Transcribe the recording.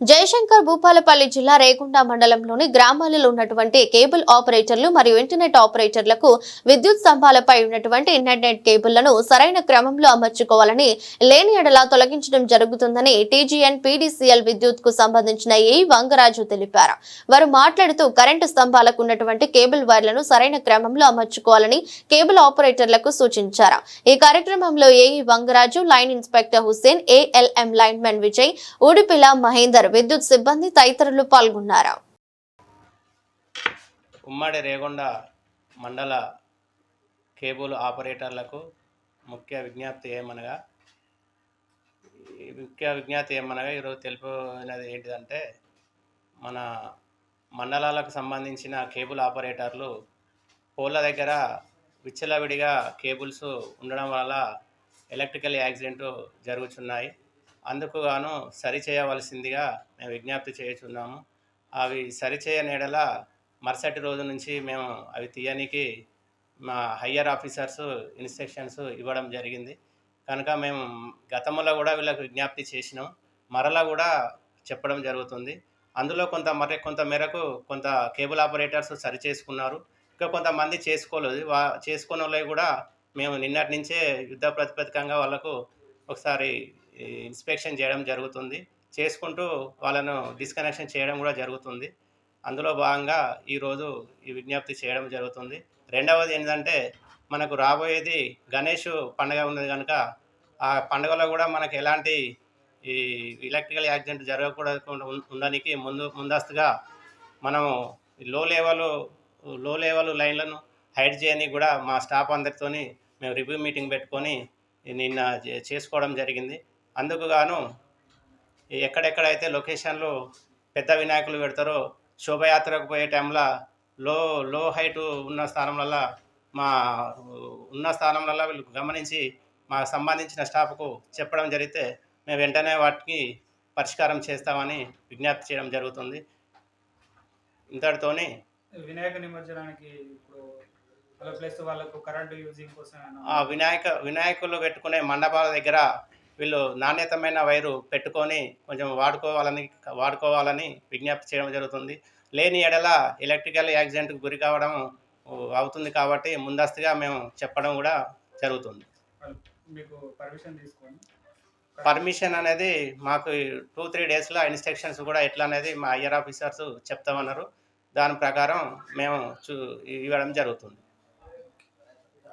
జయశంకర్ భూపాలపల్లి జిల్లా రేగుండ మండలంలోని గ్రామాలలో ఉన్నటువంటి కేబుల్ ఆపరేటర్లు మరియు ఇంటర్నెట్ ఆపరేటర్లకు విద్యుత్ స్తంభాలపై ఉన్నటువంటి ఇంటర్నెట్ కేబుల్లను సరైన క్రమంలో అమర్చుకోవాలని లేని ఎడలా తొలగించడం జరుగుతుందని టీజీఎన్ పీడీసీఎల్ విద్యుత్కు సంబంధించిన ఏ వంగరాజు తెలిపారు. వారు మాట్లాడుతూ కరెంటు స్తంభాలకు ఉన్నటువంటి కేబుల్ వైర్లను సరైన క్రమంలో అమర్చుకోవాలని కేబుల్ ఆపరేటర్లకు సూచించారు. ఈ కార్యక్రమంలో AE Vangaraju line inspector Hussain ALM lineman Vijay ఊడిపిల Mahender విద్యుత్ సిబ్బంది తదితరులు పాల్గొన్నారు. ఉమ్మడి రేగొండ మండల కేబుల్ ఆపరేటర్లకు ముఖ్య విజ్ఞప్తి ఏమనగా ముఖ్య విజ్ఞప్తి ఏమనగా ఈరోజు తెలిపినది ఏంటిదంటే మన మండలాలకు సంబంధించిన కేబుల్ ఆపరేటర్లు పోల్ల దగ్గర విచ్చలవిడిగా కేబుల్స్ ఉండడం వల్ల ఎలక్ట్రికల్ యాక్సిడెంట్ జరుగుతున్నాయి అందుకు గాను సరిచేయవలసిందిగా మేము విజ్ఞప్తి చేయుచున్నాము. అవి సరిచేయనేడల మరుసటి రోజు నుంచి మేము అవి తీయనికి మా హయ్యర్ ఆఫీసర్స్ ఇన్స్ట్రక్షన్స్ ఇవ్వడం జరిగింది. కనుక మేము గతంలో కూడా వీళ్ళకు విజ్ఞప్తి చేసినాం. మరలా కూడా చెప్పడం జరుగుతుంది. అందులో కొంత మరి కొంత మేరకు కొంత కేబుల్ ఆపరేటర్స్ సరి చేసుకున్నారు. ఇంకా కొంతమంది చేసుకోలేదు. వా చేసుకున్న కూడా మేము నిన్నటి నుంచే యుద్ధ ప్రాతిపదికంగా వాళ్ళకు ఒకసారి ఇన్స్పెక్షన్ చేయడం జరుగుతుంది. చేసుకుంటూ వాళ్ళను డిస్కనెక్షన్ చేయడం కూడా జరుగుతుంది. అందులో భాగంగా ఈరోజు ఈ విజ్ఞప్తి చేయడం జరుగుతుంది. రెండవది ఏంటంటే మనకు రాబోయేది గణేష్ పండుగ ఉన్నది కనుక ఆ పండుగలో కూడా మనకు ఎలాంటి ఈ ఎలక్ట్రికల్ యాక్సిడెంట్ జరగకూడదు ఉండడానికి ముందు ముందస్తుగా మనము లో లెవెల్లో లెవెల్ లైన్లను హైడ్ చేయని కూడా మా స్టాఫ్ అందరితోని మేము రివ్యూ మీటింగ్ పెట్టుకొని నిన్న చేసుకోవడం జరిగింది. అందుకు గాను ఎక్కడెక్కడైతే లొకేషన్లు పెద్ద వినాయకులు పెడతారో శోభయాత్రకు పోయే టైంలో లో లో హైట్ ఉన్న స్థానంలో మా ఉన్న స్థానంలో వీళ్ళు గమనించి మాకు సంబంధించిన స్టాఫ్కు చెప్పడం జరిగితే మేము వెంటనే వాటికి పరిష్కారం చేస్తామని విజ్ఞప్తి చేయడం జరుగుతుంది. ఇంతటితోని వినాయక నిమజ్జనానికి ఇప్పుడు ప్లస్ వాళ్ళకు కరెంటు యూజింగ్ కోసం వినాయక వినాయకులు పెట్టుకునే మండపాల దగ్గర వీళ్ళు నాణ్యతమైన వైరు పెట్టుకొని కొంచెం వాడుకోవాలని వాడుకోవాలని విజ్ఞప్తి చేయడం జరుగుతుంది. లేని ఎడల ఎలక్ట్రికల్ యాక్సిడెంట్కి గురి కావడం అవుతుంది కాబట్టి ముందస్తుగా మేము చెప్పడం కూడా జరుగుతుంది. పర్మిషన్ అనేది మాకు టూ త్రీ డేస్లో ఇన్స్ట్రక్షన్స్ కూడా ఎట్లా అనేది మా ఐఆర్ ఆఫీసర్స్ చెప్తామన్నారు. దాని ప్రకారం మేము చూ ఇవ్వడం జరుగుతుంది.